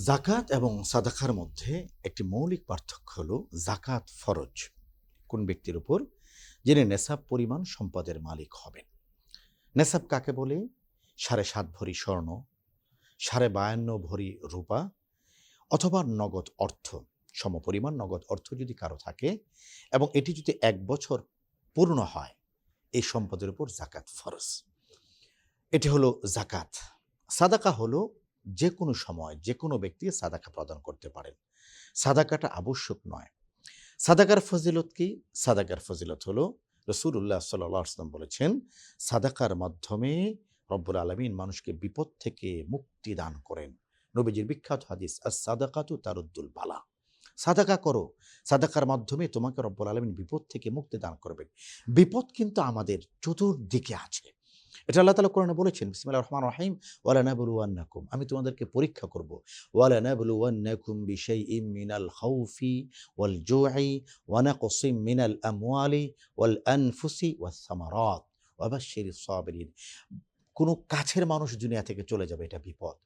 জাকাত এবং সাদাকার মধ্যে একটি মৌলিক পার্থক্য হল জাকাত ফরজ। কোন ব্যক্তির উপর? যিনি নেশাব পরিমাণ সম্পদের মালিক হবেন। নেশাব কাকে বলে? সাড়ে সাত ভরি স্বর্ণ, সাড়ে বায়ান্ন ভরি রূপা অথবা নগদ অর্থ। সমপরিমাণ নগদ অর্থ যদি কারও থাকে এবং এটি যদি এক বছর পূর্ণ হয়, এই সম্পদের উপর জাকাত ফরজ। এটি হলো জাকাত। সাদাকা হলো যে কোনো সময় যে কোনো ব্যক্তি সাদাকা প্রদান করতে পারেন। সাদাকাটা আবশ্যক নয়। সাদাকার ফজিলত কি? সাদাকার ফজিলত হলো রসুল্লাহ সাল্লাম বলেছেন, সাদাকার মাধ্যমে রব্বুল আলমিন মানুষকে বিপদ থেকে মুক্তি দান করেন। নবীজির বিখ্যাত হাদিস আর সাদাকা সাদাকাতু তারুদ্দুল বালা। সাদাকা করো। সাদাকার মাধ্যমে তোমাকে রব্বুল আলমিন বিপদ থেকে মুক্তি দান করবেন। বিপদ কিন্তু আমাদের চতুর্দিকে আছে। এটা আল্লাহ তালা কোরআনে বলেছেন, বিসমিল্লাহির রহমানির রহিম, ওয়ালা নাবলুওয়ান্নাকুম। আমি তোমাদেরকে পরীক্ষা করব, ওয়ালা নাবলুওয়ান্নাকুম বিশাইইম মিনাল খাউফি ওয়াল জুই ওয়া নাকসিম মিনাল আমওয়ালি ওয়াল আনফুসি ওয়াস সামারাত। বাশশিরিস সাবিরিন। কোনো কাছের মানুষ দুনিয়া থেকে চলে যাবে, এটা বিপদ।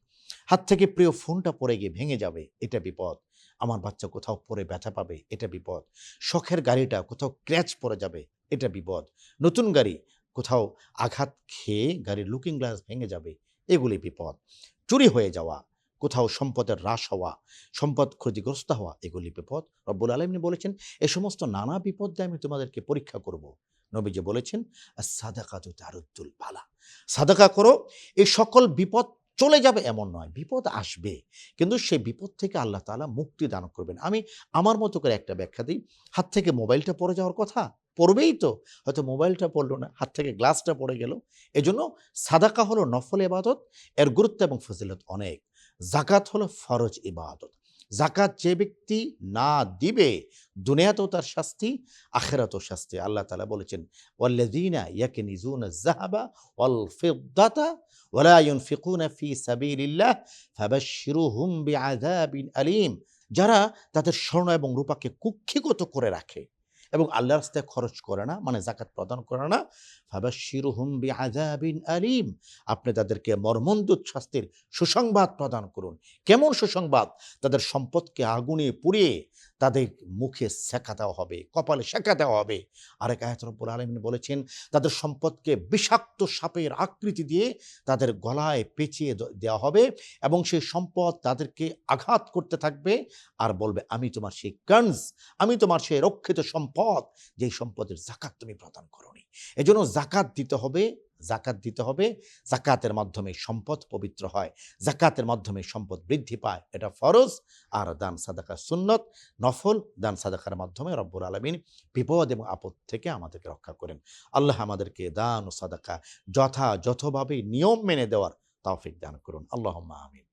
হাত থেকে প্রিয় ফোনটা পড়ে গিয়ে ভেঙে যাবে, এটা বিপদ। আমার বাচ্চা কোথাও পরে ব্যথা পাবে, এটা বিপদ। শখের গাড়িটা কোথাও ক্র্যাচ পড়ে যাবে, এটা বিপদ। নতুন গাড়ি কোথাও আঘাত খেয়ে গাড়ির লুকিং গ্লাস ভেঙে যাবে, এগুলি বিপদ। চুরি হয়ে যাওয়া, কোথাও সম্পদের হ্রাস হওয়া, সম্পদ ক্ষতিগ্রস্ত হওয়া, এগুলি বিপদ। রব্বুল আলমিনী বলেছেন, এ সমস্ত নানা বিপদ দিয়ে আমি তোমাদেরকে পরীক্ষা করব। নবীজি বলেছেন সাদাকা তো তারুদ্দুল ভালা সাদাকা করো এই সকল বিপদ চলে যাবে এমন নয়, বিপদ আসবে। কিন্তু সেই বিপদ থেকে আল্লাহ তাআলা মুক্তি দান করবেন। আমি আমার মতো করে একটা ব্যাখ্যা দিই, হাত থেকে মোবাইলটা পড়ে যাওয়ার কথা পড়বেই তো। হয়তো মোবাইলটা পড়ল না, হাত থেকে গ্লাসটা পড়ে গেল। এজন্য সাদাকা হলো নফল ইবাদত, এর গুরুত্ব এবং ফজিলত অনেক। জাকাত হলো ফরজ ইবাদত। জাকাত যে ব্যক্তি না দিবে, দুনিয়াতেও তার শাস্তি, আখেরাতেও শাস্তি। আল্লাহ তালা বলেছেন ওয়াল্লাদিনা ওয়াল্লাযীনা ইয়াকনিজুনা যাহাবা ওয়াল ফিদ্দাতা ওয়ালা ইউনফিকুনা ফি সাবিলিল্লাহ ফাবাশশিরুহুম বিআযাবিন আলীম। যারা তাদের স্বর্ণ এবং রূপাকে কুক্ষিগত করে রাখে এবং আল্লাহর রাস্তায় খরচ করে না মানে জাকাত প্রদান করে না। ফাবা শিরুহুম বি আজাবিন আলিম। আপনি তাদেরকে মর্মন্তুদ শাস্তির সুসংবাদ প্রদান করুন। কেমন সুসংবাদ? তাদের সম্পদকে আগুনে পুড়িয়ে তাদের মুখে শেখা দেওয়া হবে, কপালে শেখা দেওয়া হবে। আরেক আয়াত রব্বুল আলমিন বলেছেন, তাদের সম্পদকে বিষাক্ত সাপের আকৃতি দিয়ে তাদের গলায় পেঁচিয়ে দেওয়া হবে এবং সেই সম্পদ তাদেরকে আঘাত করতে থাকবে আর বলবে, আমি তোমার সেই কনস আমি তোমার সেই রক্ষিত সম্পদ, যেই সম্পদের জাকাত তুমি প্রদান করনি। এজন্য জাকাত দিতে হবে জাকাত দিতে হবে। জাকাতের মাধ্যমে সম্পদ পবিত্র হয়। জাকাতের মাধ্যমে সম্পদ বৃদ্ধি পায়। এটা ফরজ। আর দান সাদাকা সুন্নত, নফল দান সাদাকার মাধ্যমে রব্বুর আলমিন বিপদ এবং আপদ থেকে আমাদেরকে রক্ষা করেন। আল্লাহ আমাদেরকে দান ও সাদাকা যথাযথভাবে নিয়ম মেনে দেওয়ার তাওফিক দান করুন। আল্লাহ আমিন।